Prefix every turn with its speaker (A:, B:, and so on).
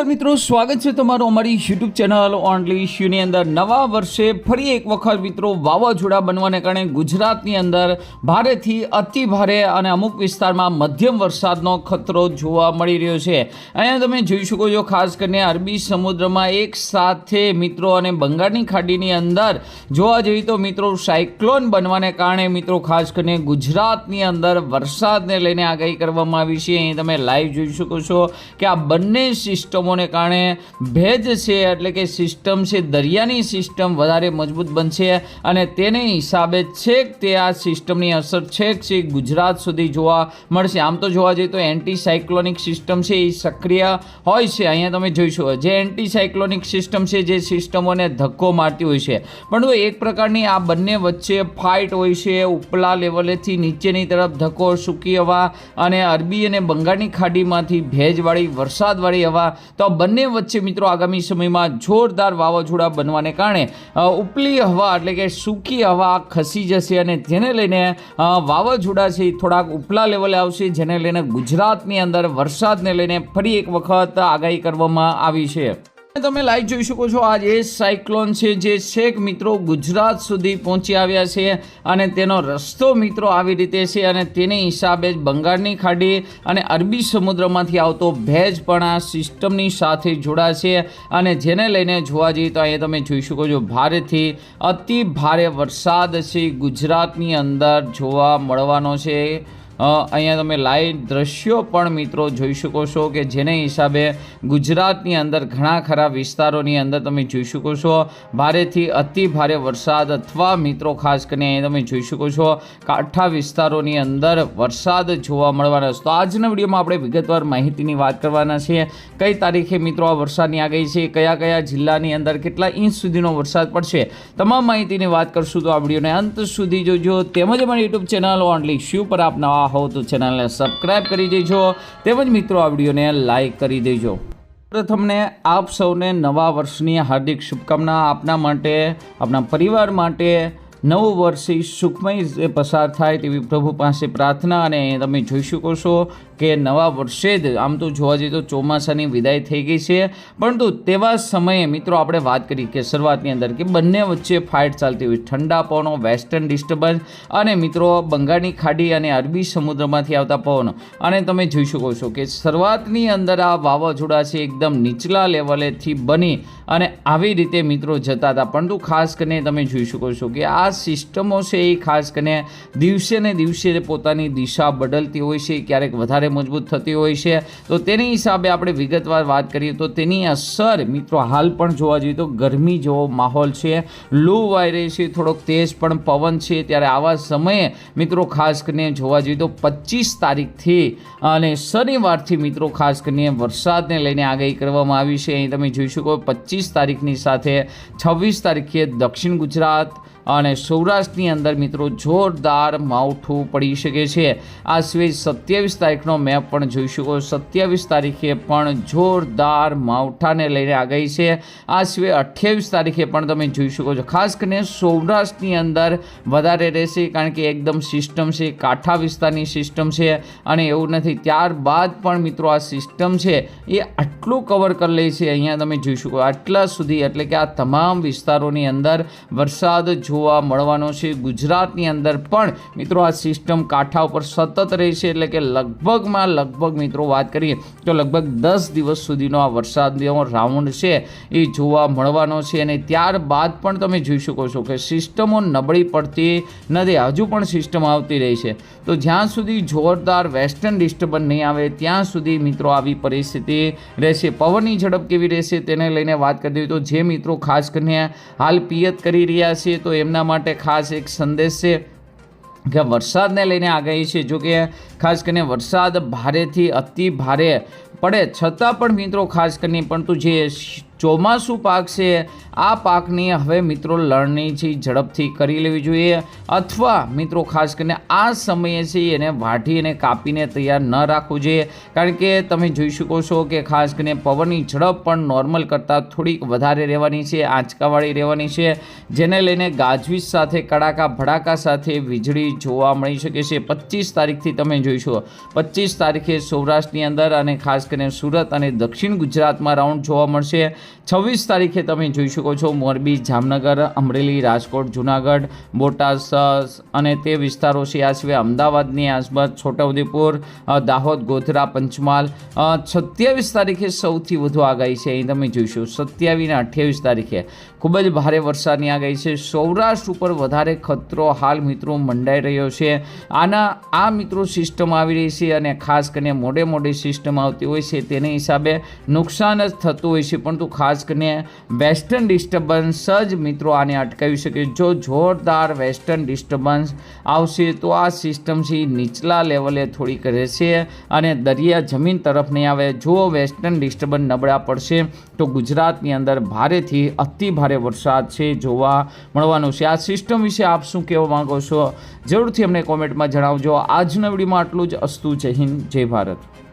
A: નમસ્કાર મિત્રો, સ્વાગત છે તમારું અમારી યુટ્યુબ ચેનલ ઓનલી શ્યુની અંદર. નવા વર્ષે ફરી એક વખત મિત્રો વાવાઝોડા બનવાને કારણે ગુજરાતની અંદર ભારેથી અતિ ભારે અને અમુક વિસ્તારમાં મધ્યમ વરસાદનો ખતરો જોવા મળી રહ્યો છે. અહીંયા તમે જોઈ શકો છો, ખાસ કરીને અરબી સમુદ્રમાં એક સાથે મિત્રો અને બંગાળની ખાડીની અંદર જોવા જઈએ તો મિત્રો સાયક્લોન બનવાને કારણે મિત્રો ખાસ કરીને ગુજરાતની અંદર વરસાદને લઈને આગાહી કરવામાં આવી છે. અહીં તમે લાઈવ જોઈ શકો છો કે આ બંને સિસ્ટમોને કારણે ભેજ છે એટલે કે સિસ્ટમ છે, દરિયાની સિસ્ટમ વધારે મજબૂત બનશે અને તેને હિસાબે છેક તે આ સિસ્ટમની અસર છેક છે ગુજરાત સુધી જોવા મળશે. આમ તો જોવા જઈએ તો એન્ટી સાયક્લોનિક સિસ્ટમ છે એ સક્રિય હોય છે. અહીંયા તમે જોઈશો, જે એન્ટી સાયક્લોનિક સિસ્ટમ છે જે સિસ્ટમોને ધક્કો મારતી હોય છે. પરંતુ એક પ્રકારની આ બંને વચ્ચે ફાઇટ હોય છે, ઉપલા લેવલેથી નીચેની તરફ ધક્કો સૂકી હવા અને અરબી અને બંગાળની ખાડીમાંથી ભેજવાળી, વરસાદવાળી હવા તો બંને વચ્ચે મિત્રો આગામી સમયમાં જોરદાર વાવાઝોડા બનવાને કારણે ઉપલી હવા એટલે કે સૂકી હવા ખસી જશે અને જેને લઈને વાવાઝોડા છે થોડાક ઉપલા લેવલે આવશે, જેને લઈને ગુજરાતની અંદર વરસાદને લઈને ફરી એક વખત આગાહી કરવામાં આવી છે. તમે લાઈવ જોઈ શકો છો, આ એ સાયક્લોન છે, જે છેક મિત્રો ગુજરાત સુધી પહોંચી આવ્યા છે અને તેનો રસ્તો મિત્રો આવી રીતે છે અને તેની હિસાબે જ બંગાળની ખાડી અને અરબી સમુદ્રમાંથી આવતો ભેજ પણ આ સિસ્ટમની સાથે જોડાશે અને જેને લઈને જોવા જઈએ તો અહીંયા તમે જોઈ શકો છો, ભારેથી અતિ ભારે વરસાદ છે, ગુજરાતની અંદર જોવા મળવાનો છે. અહીંયા તમે લાઈવ દ્રશ્યો પણ મિત્રો જોઈ શકો છો કે જેને હિસાબે ગુજરાતની અંદર ઘણા ખરા વિસ્તારોની અંદર તમે જોઈ શકો છો. ભારેથી અતિ ભારે વરસાદ અથવા મિત્રો ખાસ કરીને અહીંયા તમે જોઈ શકો છો કાંઠા વિસ્તારોની અંદર વરસાદ જોવા મળવાના છે. તો આજના વિડીયોમાં આપણે વિગતવાર માહિતીની વાત કરવાના છીએ કઈ તારીખે મિત્રો આ વરસાદની આગાહી છે? કયા કયા જિલ્લાની અંદર કેટલા ઇંચ સુધીનો વરસાદ પડશે? તમામ માહિતીની વાત કરશું તો આ વિડીયોને અંત સુધી જોજો. તેમજ અમારી યુટ્યુબ ચેનલ ઓનલી શ્યુ પર આપ નવા હો તો ચેનલને સબસ્ક્રાઇબ કરી દેજો. તેમજ મિત્રો, આ વિડીયોને લાઇક કરી દેજો. પ્રથમને આપ સૌને નવા વર્ષની હાર્દિક શુભકામના આપના માટે, આપના પરિવાર માટે નવું વર્ષ સુખમય પસાર થાય તેવી પ્રભુ પાસે પ્રાર્થના અને તમે જોઈ શકો છો કે નવા વર્ષે જ આમ તો જોવા જઈએ તો ચોમાસાની વિદાય થઈ ગઈ છે. પરંતુ તેવા સમયે મિત્રો આપણે વાત કરી કે શરૂઆતની અંદર કે બંને વચ્ચે ફાઇટ ચાલતી હોય. ઠંડા પવનો, વેસ્ટર્ન ડિસ્ટર્બન્સ અને મિત્રો બંગાળની ખાડી અને અરબી સમુદ્રમાંથી આવતા પવનો. અને તમે જોઈ શકો છો કે શરૂઆતની અંદર આ વાવાઝોડા છે એકદમ નીચલા લેવલેથી બની અને આવી રીતે મિત્રો જતા હતા. પરંતુ ખાસ કરીને તમે જોઈ શકો છો કે આ સિસ્ટમો છે એ ખાસ કરીને દિવસે ને દિવસે પોતાની દિશા બદલતી હોય છે ક્યારેક વધારે મજબૂત થતી હોય છે. તો તેની હિસાબે આપણે વિગતવાર વાત કરીએ તો તેની અસર મિત્રો હાલ પણ જોવા જોઈએ તો ગરમી જેવો માહોલ છે. લો વાઈ રહી છે, થોડોક તેજ પણ પવન છે. ત્યારે આવા સમયે મિત્રો ખાસ કરીને જોવા જઈએ તો પચીસ તારીખથી અને શનિવારથી મિત્રો ખાસ કરીને વરસાદને લઈને આગાહી કરવામાં આવી છે. અહીં તમે જોઈ શકો પચીસ તારીખની સાથે છવ્વીસ તારીખે દક્ષિણ ગુજરાત અને સૌરાષ્ટ્રની અંદર મિત્રો જોરદાર માવઠું પડી શકે છે. આ સિવાય સત્યાવીસ તારીખનો મેપ પણ જોઈ શકો. સત્યાવીસ તારીખે પણ જોરદાર માવઠાને લઈને આગાહી છે. આ સિવાય અઠ્યાવીસ તારીખે પણ તમે જોઈ શકો છો. ખાસ કરીને સૌરાષ્ટ્રની અંદર વધારે રહેશે કારણ કે એકદમ સિસ્ટમ છે. કાંઠા વિસ્તારની સિસ્ટમ છે અને એવું નથી. ત્યારબાદ પણ મિત્રો આ સિસ્ટમ છે એ આટલું કવર કરી લે છે. અહીંયા તમે જોઈ શકો. આટલા સુધી એટલે કે આ તમામ વિસ્તારોની અંદર વરસાદ જોવા મળવાનો છે ગુજરાતની અંદર. પણ મિત્રો, આ સિસ્ટમ કાંઠા ઉપર સતત રહેશે એટલે કે લગભગમાં લગભગ મિત્રો વાત કરીએ તો લગભગ દસ દિવસ સુધીનો આ વરસાદનો રાઉન્ડ છે એ જોવા મળવાનો છે. અને ત્યારબાદ પણ તમે જોઈ શકો છો કે સિસ્ટમો નબળી પડતી નથી. હજુ પણ સિસ્ટમ આવતી રહી છે. તો જ્યાં સુધી જોરદાર વેસ્ટર્ન ડિસ્ટર્બન્સ નહીં આવે, ત્યાં સુધી મિત્રો આવી પરિસ્થિતિ રહેશે. પવનની ઝડપ કેવી રહેશે તેને લઈને વાત કરી દઈએ તો જે મિત્રો ખાસ કરીને હાલ પિયત કરી રહ્યા છે, તો એમના માટે ખાસ એક સંદેશ છે કે વરસાદને લઈને આગાહી છે. જો કે ખાસ કરીને વરસાદ ભારેથી અતિ ભારે પડે. છતાં પણ મિત્રો ખાસ કરીને, પરંતુ જે ચોમાસું પાક છે. આ પાકની હવે મિત્રો લણણી છે ઝડપથી કરી લેવી જોઈએ અથવા મિત્રો ખાસ કરીને આ સમયે છે એને વાઢી અને કાપીને તૈયાર ન રાખવું જોઈએ. કારણ કે તમે જોઈ શકો છો કે ખાસ કરીને પવનની ઝડપ પણ નોર્મલ કરતાં થોડીક વધારે રહેવાની છે, આંચકાવાળી રહેવાની છે. જેને લઈને ગાજવીજ સાથે, કડાકા ભડાકા સાથે વીજળી જોવા મળી શકે છે. પચીસ તારીખથી તમે જોઈશો પચીસ તારીખે સૌરાષ્ટ્રની અંદર અને ખાસ કરીને સુરત અને દક્ષિણ ગુજરાતમાં રાઉન્ડ જોવા મળશે. છવ્વીસ તારીખે તમે જોઈ શકો છો મોરબી, જામનગર, અમરેલી, રાજકોટ, જુનાગઢ, બોટાદ અને તે વિસ્તારો છે. આ સિવાય અમદાવાદની આસપાસ છોટાઉદેપુર દાહોદ, ગોધરા, પંચમહાલ સત્યાવીસ તારીખે સૌથી વધુ આગાહી છે. અહીં તમે જોઈશો, સત્યાવીસ અઠ્યાવીસ તારીખે ખૂબ જ ભારે વરસાદની આગાહી છે. સૌરાષ્ટ્ર ઉપર વધારે ખતરો હાલ મિત્રો મંડાઈ રહ્યો છે. આના, આ મિત્રો સિસ્ટમ આવી રહી છે અને ખાસ કરીને મોડે મોડી સિસ્ટમ આવતી હોય છે. તેને હિસાબે નુકસાન જ થતું હોય છે. પરંતુ ખાસ કરીને વેસ્ટર્ન ડિસ્ટર્બન્સ જ મિત્રો આને અટકાવી શકે. જો જોરદાર વેસ્ટર્ન ડિસ્ટર્બન્સ આવશે તો આ સિસ્ટમ છે નીચલા લેવલે થોડીક રહેશે અને દરિયા જમીન તરફ નહીં આવે. જો વેસ્ટર્ન ડિસ્ટર્બન્સ નબળા પડશે તો ગુજરાતની અંદર ભારેથી અતિ ભારે વરસાદ છે જોવા મળવાનો છે. આ સિસ્ટમ વિશે આપ શું કહેવા માંગો છો? જરૂરથી અમને કોમેન્ટમાં જણાવજો. આજના વિડીયોમાં આટલું જ. અસ્તુ જય હિન્દ, જય ભારત.